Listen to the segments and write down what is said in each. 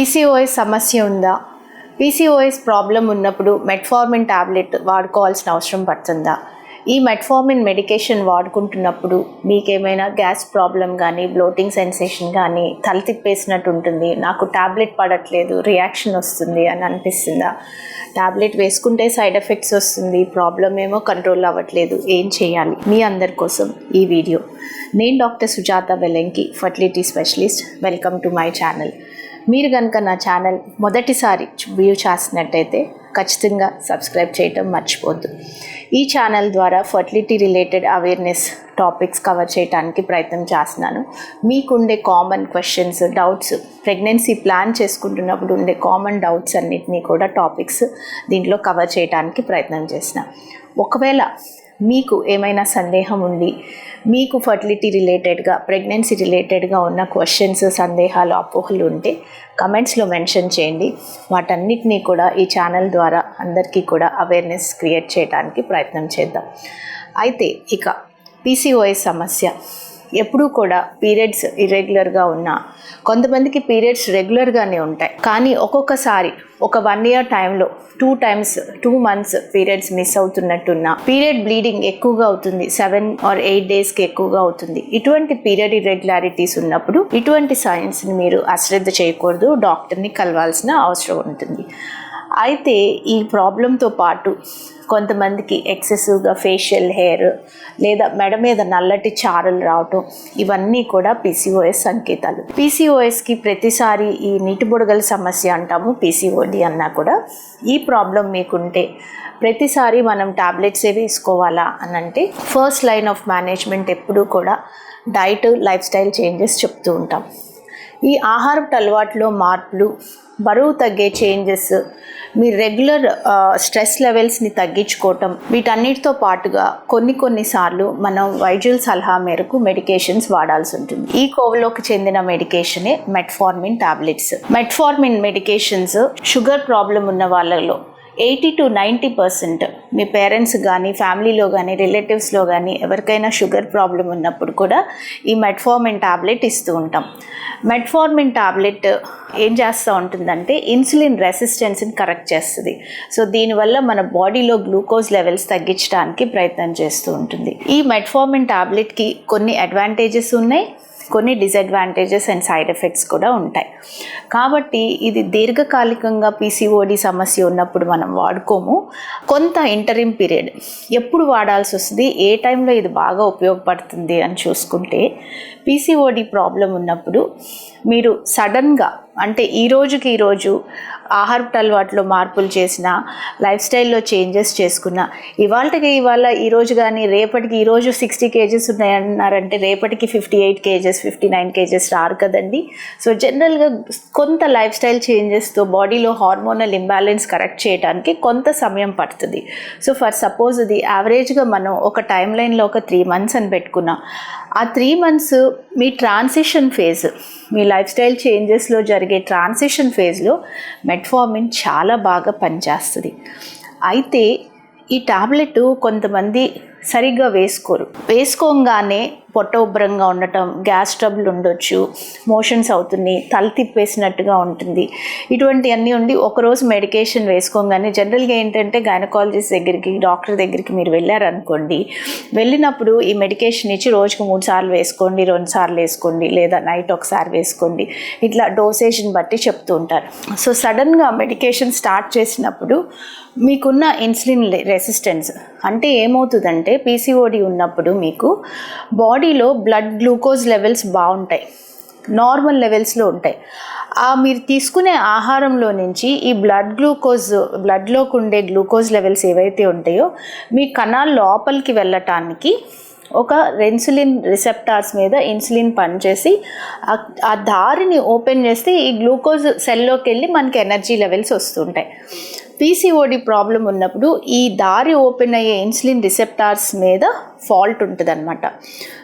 PCOS సమస్య ఉందా? PCOS problem ఉన్నప్పుడు మెట్ఫార్మిన్ టాబ్లెట్ వాడుకోవాల్సిన అవసరం పడుతుందా? ఈ మెట్ఫార్మిన్ మెడికేషన్ వాడుకుంటున్నప్పుడు మీకేమైనా గ్యాస్ ప్రాబ్లం కానీ బ్లోటింగ్ సెన్సేషన్ కానీ తల తిప్పేసినట్టు ఉంటుంది. నాకు ట్యాబ్లెట్ పడట్లేదు రియాక్షన్ వస్తుంది అని అనిపిస్తుందా? టాబ్లెట్ వేసుకుంటే సైడ్ ఎఫెక్ట్స్ వస్తుంది ప్రాబ్లం ఏమో కంట్రోల్ అవ్వట్లేదు. ఏం చేయాలి? మీ అందరి కోసం ఈ వీడియో నేను doctor Sujatha Velanki fertility specialist welcome to my channel మీరు కనుక నా ఛానల్ మొదటిసారి వ్యూ చేసినట్టయితే ఖచ్చితంగా సబ్స్క్రైబ్ చేయటం మర్చిపోద్దు ఈ ఛానల్ ద్వారా fertility related awareness topics cover చేయడానికి ప్రయత్నం చేస్తున్నాను. మీకుండే common questions doubts pregnancy plan చేసుకుంటున్నప్పుడు ఉండే కామన్ డౌట్స్ అన్నిటినీ కూడా టాపిక్స్ దీంట్లో కవర్ చేయడానికి ప్రయత్నం చేసిన ఒకవేళ మీకు ఏమైనా సందేహం ఉండి మీకు ఫర్టిలిటీ రిలేటెడ్గా ప్రెగ్నెన్సీ రిలేటెడ్గా ఉన్న క్వశ్చన్స్ సందేహాలు అపోహలు ఉంటే కమెంట్స్లో మెన్షన్ చేయండి. వాటన్నిటినీ కూడా ఈ ఛానల్ ద్వారా అందరికీ కూడా అవేర్నెస్ క్రియేట్ చేయడానికి ప్రయత్నం చేద్దాం. అయితే ఇక పీసీఓఎస్ సమస్య. ఎప్పుడూ కూడా పీరియడ్స్ ఇర్రెగ్యులర్గా ఉన్నా కొంతమందికి పీరియడ్స్ రెగ్యులర్గానే ఉంటాయి. కానీ ఒక్కొక్కసారి ఒక వన్ ఇయర్ టైంలో two times two months periods miss అవుతున్నట్టున్నా period bleeding ఎక్కువగా అవుతుంది సెవెన్ ఆర్ ఎయిట్ డేస్కి ఎక్కువగా అవుతుంది. ఇటువంటి పీరియడ్ ఇర్రెగ్యులారిటీస్ ఉన్నప్పుడు ఇటువంటి సైన్స్ని మీరు అశ్రద్ధ చేయకూడదు డాక్టర్ని కలవాల్సిన అవసరం ఉంటుంది. అయితే ఈ ప్రాబ్లంతో పాటు కొంతమందికి ఎక్సెసివ్గా ఫేషియల్ హెయిర్ లేదా మెడ మీద నల్లటి చారలు రావటం ఇవన్నీ కూడా పీసీఓఎస్ సంకేతాలు. పీసీఓఎస్కి ప్రతిసారి ఈ నీటి బుడగల సమస్య అంటాము పీసీఓడి అన్నా కూడా. ఈ ప్రాబ్లం మీకుంటే ప్రతిసారి మనం టాబ్లెట్సే వేసుకోవాలా అని అంటే ఫస్ట్ లైన్ ఆఫ్ మేనేజ్మెంట్ ఎప్పుడూ కూడా డైట్ లైఫ్ స్టైల్ చేంజెస్ చెప్తూ ఉంటాం. ఈ ఆహారపు అలవాట్లో మార్పులు బరువు తగ్గే చేంజెస్ మీ రెగ్యులర్ స్ట్రెస్ లెవెల్స్ని తగ్గించుకోవటం వీటన్నిటితో పాటుగా కొన్ని కొన్నిసార్లు మనం వైద్యుల సలహా మేరకు మెడికేషన్స్ వాడాల్సి ఉంటుంది. ఈ కోవలోకి చెందిన మెడికేషనే metformin tablets metformin medications sugar problem ఉన్న వాళ్ళలో ఎయిటీ టు నైంటీ పర్సెంట్ మీ పేరెంట్స్ కానీ ఫ్యామిలీలో కానీ రిలేటివ్స్లో కానీ ఎవరికైనా షుగర్ ప్రాబ్లం ఉన్నప్పుడు కూడా ఈ మెట్ఫార్మిన్ టాబ్లెట్ ఇస్తూ ఉంటాం. మెట్ఫార్మిన్ టాబ్లెట్ ఏం చేస్తూ ఉంటుందంటే ఇన్సులిన్ రెసిస్టెన్స్ని కరెక్ట్ చేస్తుంది. సో దీనివల్ల మన బాడీలో గ్లూకోజ్ లెవెల్స్ తగ్గించడానికి ప్రయత్నం చేస్తూ ఉంటుంది. ఈ మెట్ఫార్మిన్ టాబ్లెట్కి కొన్ని అడ్వాంటేజెస్ ఉన్నాయి. కొన్ని డిసడ్వాంటేజెస్ అండ్ సైడ్ ఎఫెక్ట్స్ కూడా ఉంటాయి. కాబట్టి ఇది దీర్ఘకాలికంగా పీసీఓడి సమస్య ఉన్నప్పుడు మనం వాడుకోము. కొంత ఇంటరిమ్ పీరియడ్ ఎప్పుడు వాడాల్సి వస్తుంది? ఏ టైంలో ఇది బాగా ఉపయోగపడుతుంది అని చూసుకుంటే పీసీఓడి ప్రాబ్లం ఉన్నప్పుడు మీరు సడన్గా అంటే ఈ రోజుకి ఈరోజు ఆహారపు అలవాట్లో మార్పులు చేసిన లైఫ్ స్టైల్లో చేంజెస్ చేసుకున్న ఇవాళకి ఇవాళ ఈరోజు కానీ రేపటికి ఈరోజు సిక్స్టీ కేజెస్ ఉన్నాయన్నారంటే రేపటికి fifty eight kgs fifty nine kgs రారు కదండి. సో జనరల్గా కొంత లైఫ్ స్టైల్ చేంజెస్తో బాడీలో హార్మోనల్ ఇంబ్యాలెన్స్ కరెక్ట్ చేయడానికి కొంత సమయం పడుతుంది. సో ఫర్ సపోజ్ ఇది యావరేజ్గా మనం ఒక టైం లైన్లో ఒక త్రీ మంత్స్ అని పెట్టుకున్నాం. ఆ త్రీ మంత్స్ మీ ట్రాన్సిషన్ ఫేజ్ మీ లైఫ్ స్టైల్ చేంజెస్లో జరిగే ట్రాన్సిషన్ ఫేజ్లో మెట్ఫార్మిన్ చాలా బాగా పనిచేస్తుంది. అయితే ఈ టాబ్లెట్ కొంతమంది సరిగ్గా వేసుకోరు. వేసుకోగానే పొట్ట ఉబ్బరంగా ఉండటం గ్యాస్ ట్రబుల్ ఉండొచ్చు మోషన్స్ అవుతుంది తల తిప్పేసినట్టుగా ఉంటుంది. ఇటువంటివన్నీ ఉండి ఒకరోజు మెడికేషన్ వేసుకోగానే జనరల్గా ఏంటంటే గైనకాలజిస్ట్ దగ్గరికి డాక్టర్ దగ్గరికి మీరు వెళ్ళారనుకోండి వెళ్ళినప్పుడు ఈ మెడికేషన్ ఇచ్చి రోజుకు మూడు సార్లు వేసుకోండి రెండు సార్లు వేసుకోండి లేదా నైట్ ఒకసారి వేసుకోండి. ఇట్లా డోసేజ్ని బట్టి చెప్తూ ఉంటారు. సో సడన్గా మెడికేషన్ స్టార్ట్ చేసినప్పుడు మీకున్న ఇన్సులిన్ రెసిస్టెన్స్ అంటే ఏమవుతుందంటే పీసీఓడి ఉన్నప్పుడు మీకు బాడీలో బ్లడ్ గ్లూకోజ్ లెవెల్స్ బాగుంటాయి. నార్మల్ లెవెల్స్లో ఉంటాయి. ఆ మీరు తీసుకునే ఆహారంలో నుంచి ఈ బ్లడ్ గ్లూకోజ్ బ్లడ్లోకి ఉండే గ్లూకోజ్ లెవెల్స్ ఏవైతే ఉంటాయో మీ కణాల లోపలికి వెళ్ళటానికి ఒక రెన్సులిన్ రిసెప్టార్స్ మీద ఇన్సులిన్ పనిచేసి ఆ- ఆ దారిని ఓపెన్ చేస్తే ఈ గ్లూకోజ్ సెల్లోకి వెళ్ళి మనకి ఎనర్జీ లెవెల్స్ వస్తుంటాయి. పీసీఓడి ప్రాబ్లం ఉన్నప్పుడు ఈ దారి ఓపెన్ అయ్యే ఇన్సులిన్ రిసెప్టార్స్ మీద ఫాల్ట్ ఉంటుంది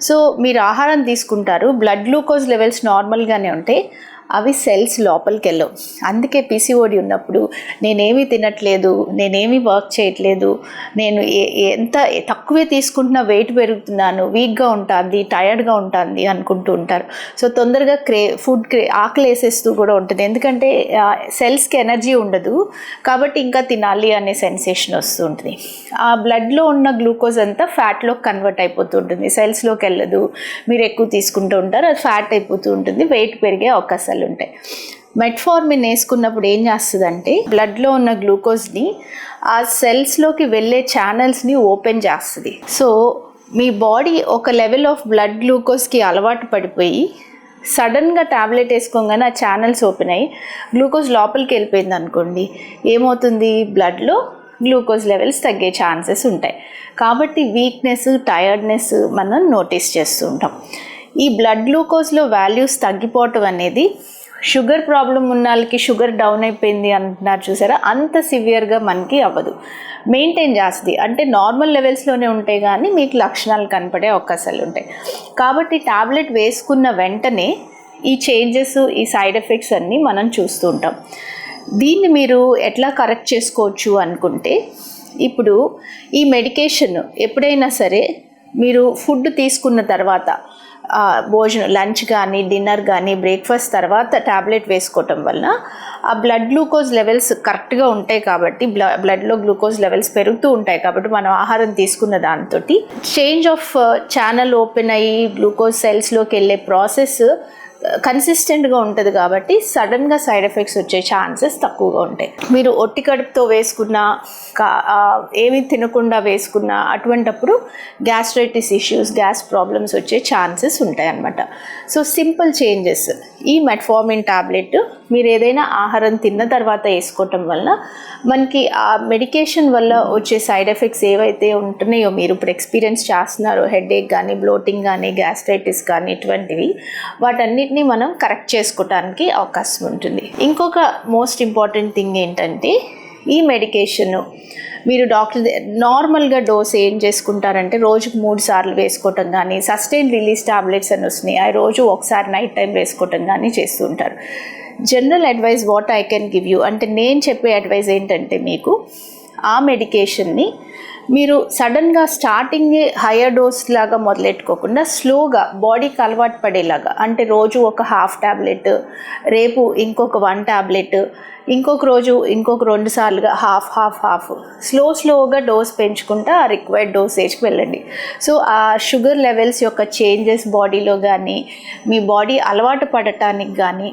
సో మీరు ఆహారం తీసుకుంటారు బ్లడ్ గ్లూకోజ్ లెవెల్స్ నార్మల్గానే ఉంటాయి అవి సెల్స్ లోపలికి వెళ్ళవు అందుకే పీసీఓడి ఉన్నప్పుడు నేనేమీ తినట్లేదు నేనేమీ వర్క్ చేయట్లేదు నేను ఏ- ఎంత తక్కువే తీసుకుంటున్నా వెయిట్ పెరుగుతున్నాను వీక్గా ఉంటుంది టయర్డ్గా ఉంటుంది అనుకుంటూ ఉంటారు. సో తొందరగా క్రే ఫుడ్ క్రే ఆకలి వేసేస్తూ కూడా ఉంటుంది. ఎందుకంటే సెల్స్కి ఎనర్జీ ఉండదు. కాబట్టి ఇంకా తినాలి అనే సెన్సేషన్ వస్తూ ఉంటుంది. ఆ బ్లడ్లో ఉన్న గ్లూకోజ్ అంతా ఫ్యాట్లో కన్వర్ట్ అయిపోతూ ఉంటుంది. సెల్స్లోకి వెళ్ళదు. మీరు ఎక్కువ తీసుకుంటూ ఉంటారు అది ఫ్యాట్ అయిపోతూ ఉంటుంది. వెయిట్ పెరిగే అవకాశం అవకాశాలు ఉంటాయి. మెట్ఫార్మిన్ వేసుకున్నప్పుడు ఏం చేస్తుందంటే బ్లడ్లో ఉన్న గ్లూకోజ్ని ఆ సెల్స్లోకి వెళ్ళే ఛానల్స్ని ఓపెన్ చేస్తుంది. సో మీ బాడీ ఒక లెవెల్ ఆఫ్ బ్లడ్ గ్లూకోజ్కి అలవాటు పడిపోయి సడన్గా ట్యాబ్లెట్ వేసుకోగానే ఆ ఛానల్స్ ఓపెన్ అయ్యి గ్లూకోజ్ లోపలికి వెళ్ళిపోయింది అనుకోండి ఏమవుతుంది? బ్లడ్లో గ్లూకోజ్ లెవెల్స్ తగ్గే ఛాన్సెస్ ఉంటాయి. కాబట్టి వీక్నెస్ టయర్డ్నెస్ మనం నోటీస్ చేస్తూ ఉంటాం. ఈ బ్లడ్ గ్లూకోజ్లో వాల్యూస్ తగ్గిపోవటం అనేది షుగర్ ప్రాబ్లం ఉన్న వాళ్ళకి షుగర్ డౌన్ అయిపోయింది అంటున్నారు చూసారా? అంత సివియర్గా మనకి అవ్వదు. మెయింటైన్ చేస్తుంది. అంటే నార్మల్ లెవెల్స్లోనే ఉంటాయి కానీ మీకు లక్షణాలు కనపడే అవకాశాలు ఉంటాయి. కాబట్టి టాబ్లెట్ వేసుకున్న వెంటనే ఈ చేంజెస్ ఈ సైడ్ ఎఫెక్ట్స్ అన్నీ మనం చూస్తూ ఉంటాం. దీన్ని మీరు ఎట్లా కరెక్ట్ చేసుకోవచ్చు అనుకుంటే ఇప్పుడు ఈ మెడికేషన్ ఎప్పుడైనా సరే మీరు ఫుడ్ తీసుకున్న తర్వాత భోజనం లంచ్ కానీ డిన్నర్ కానీ బ్రేక్ఫాస్ట్ తర్వాత ట్యాబ్లెట్ వేసుకోవటం వల్ల ఆ బ్లడ్ గ్లూకోజ్ లెవెల్స్ కరెక్ట్గా ఉంటాయి కాబట్టి బ్ల బ్లడ్లో గ్లూకోజ్ లెవెల్స్ పెరుగుతూ ఉంటాయి కాబట్టి మనం ఆహారం తీసుకున్న దాంతో చేంజ్ ఆఫ్ ఛానల్ ఓపెన్ అయ్యి గ్లూకోజ్ సెల్స్లోకి వెళ్ళే ప్రాసెస్ కన్సిస్టెంట్గా ఉంటుంది కాబట్టి సడన్గా సైడ్ ఎఫెక్ట్స్ వచ్చే ఛాన్సెస్ తక్కువగా ఉంటాయి. మీరు ఒట్టి కడుపుతో వేసుకున్నా ఏమీ తినకుండా వేసుకున్నా అటువంటప్పుడు గ్యాస్ట్రైటిస్ ఇష్యూస్ గ్యాస్ ప్రాబ్లమ్స్ వచ్చే ఛాన్సెస్ ఉంటాయి అన్నమాట సో సింపుల్ చేంజెస్ ఈ మెట్ఫార్మిన్ టాబ్లెట్ మీరు ఏదైనా ఆహారం తిన్న తర్వాత వేసుకోవటం వల్ల మనకి ఆ మెడికేషన్ వల్ల వచ్చే సైడ్ ఎఫెక్ట్స్ ఏవైతే ఉంటున్నాయో మీరు ఇప్పుడు ఎక్స్పీరియన్స్ చేస్తున్నారో హెడేక్ కానీ బ్లోటింగ్ కానీ గ్యాస్ట్రైటిస్ కానీ ఇటువంటివి వాటన్నిటిని మనం కరెక్ట్ చేసుకోవటానికి అవకాశం ఉంటుంది. ఇంకొక మోస్ట్ ఇంపార్టెంట్ థింగ్ ఏంటంటే ఈ మెడికేషన్ మీరు డాక్టర్ నార్మల్గా డోస్ ఏం చేసుకుంటారంటే రోజుకు మూడు సార్లు వేసుకోవటం కానీ సస్టైన్ రిలీజ్ టాబ్లెట్స్ అని వస్తున్నాయి ఆ రోజు ఒకసారి నైట్ టైం వేసుకోవటం కానీ చేస్తూ ఉంటారు. General advice what I can give you అంటే నేను చెప్పే అడ్వైస్ ఏంటంటే మీకు ఆ మెడికేషన్ని మీరు సడన్గా స్టార్టింగే హయ్యర్ డోస్ లాగా మొదలెట్టుకోకుండా స్లోగా బాడీకి అలవాటు పడేలాగా అంటే రోజు ఒక హాఫ్ ట్యాబ్లెట్ రేపు ఇంకొక వన్ ట్యాబ్లెట్ ఇంకొక రోజు ఇంకొక రెండు సార్లుగా హాఫ్ హాఫ్ హాఫ్ స్లో స్లోగా డోస్ పెంచుకుంటా ఆ రిక్వైర్డ్ డోసేజ్కి వెళ్ళండి. సో ఆ షుగర్ లెవెల్స్ యొక్క చేంజెస్ బాడీలో కానీ మీ బాడీ అలవాటు పడటానికి కానీ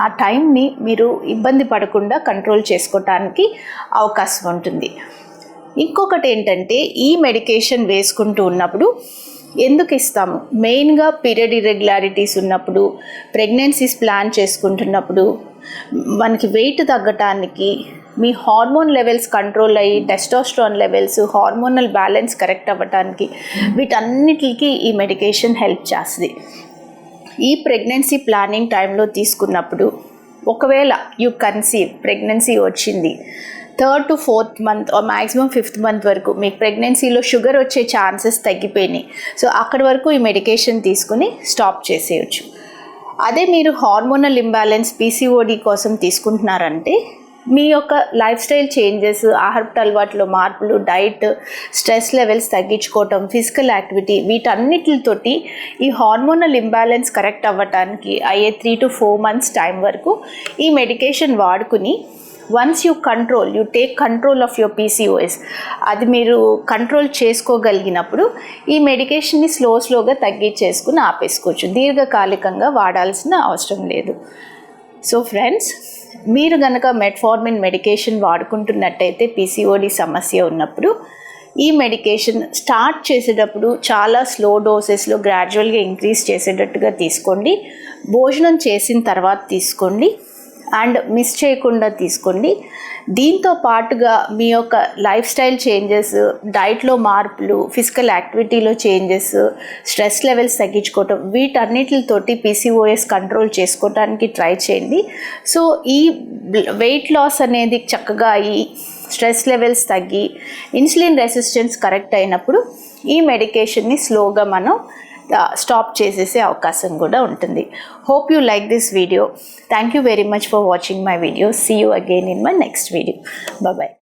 ఆ టైంని మీరు ఇబ్బంది పడకుండా కంట్రోల్ చేసుకోవటానికి అవకాశం ఉంటుంది. ఇంకొకటి ఏంటంటే ఈ మెడికేషన్ వేసుకుంటూ ఉన్నప్పుడు ఎందుకు ఇస్తాము? మెయిన్గా పీరియడ్ ఇర్రెగ్యులారిటీస్ ఉన్నప్పుడు ప్రెగ్నెన్సీస్ ప్లాన్ చేసుకుంటున్నప్పుడు మనకి వెయిట్ తగ్గటానికి మీ హార్మోన్ లెవెల్స్ కంట్రోల్ అయ్యి testosterone levels hormonal balance correct అవ్వటానికి వీటన్నిటికి ఈ మెడికేషన్ హెల్ప్ చేస్తుంది. ఈ ప్రెగ్నెన్సీ ప్లానింగ్ టైంలో తీసుకున్నప్పుడు ఒకవేళ యూ కన్సీవ్ ప్రెగ్నెన్సీ వచ్చింది third to fourth month maximum fifth month వరకు మీకు ప్రెగ్నెన్సీలో షుగర్ వచ్చే ఛాన్సెస్ తగ్గిపోయినాయి. సో అక్కడి వరకు ఈ మెడికేషన్ తీసుకుని స్టాప్ చేసేయచ్చు. అదే మీరు హార్మోనల్ ఇంబ్యాలెన్స్ పీసీఓడి కోసం తీసుకుంటున్నారంటే మీ యొక్క లైఫ్ స్టైల్ చేంజెస్ ఆహారపు అలవాట్లో మార్పులు డైట్ స్ట్రెస్ లెవెల్స్ తగ్గించుకోవటం ఫిజికల్ యాక్టివిటీ వీటన్నిటితోటి ఈ హార్మోనల్ ఇంబ్యాలెన్స్ కరెక్ట్ అవ్వటానికి అయ్యే three to four months time వరకు ఈ మెడికేషన్ వాడుకుని once you control you take control of your PCOS అది మీరు కంట్రోల్ చేసుకోగలిగినప్పుడు ఈ మెడికేషన్ని స్లో స్లోగా తగ్గించేసుకుని ఆపేసుకోవచ్చు. దీర్ఘకాలికంగా వాడాల్సిన అవసరం లేదు. సో ఫ్రెండ్స్ మీరు కనుక మెట్ఫార్మిన్ మెడికేషన్ వాడుకుంటున్నట్టయితే పీసీఓడి సమస్య ఉన్నప్పుడు ఈ మెడికేషన్ స్టార్ట్ చేసేటప్పుడు చాలా స్లో డోసెస్లో గ్రాడ్యువల్గా ఇంక్రీజ్ చేసేటట్టుగా తీసుకోండి. భోజనం చేసిన తర్వాత తీసుకోండి. అండ్ మిస్ చేయకుండా తీసుకోండి. దీంతో పాటుగా మీ యొక్క లైఫ్ స్టైల్ చేంజెస్ డైట్లో మార్పులు ఫిజికల్ యాక్టివిటీలో చేంజెస్ స్ట్రెస్ లెవెల్స్ తగ్గించుకోవటం వీటన్నిటితోటి పీసీఓఎస్ కంట్రోల్ చేసుకోవటానికి ట్రై చేయండి. సో ఈ వెయిట్ లాస్ అనేది చక్కగా అయ్యి స్ట్రెస్ లెవెల్స్ తగ్గి ఇన్సులిన్ రెసిస్టెన్స్ కరెక్ట్ అయినప్పుడు ఈ మెడికేషన్ని స్లోగా మనం స్టాప్ చేసేసే అవకాశం కూడా ఉంటుంది. Hope you like this video thank you very much for watching my video see you again in my next video bye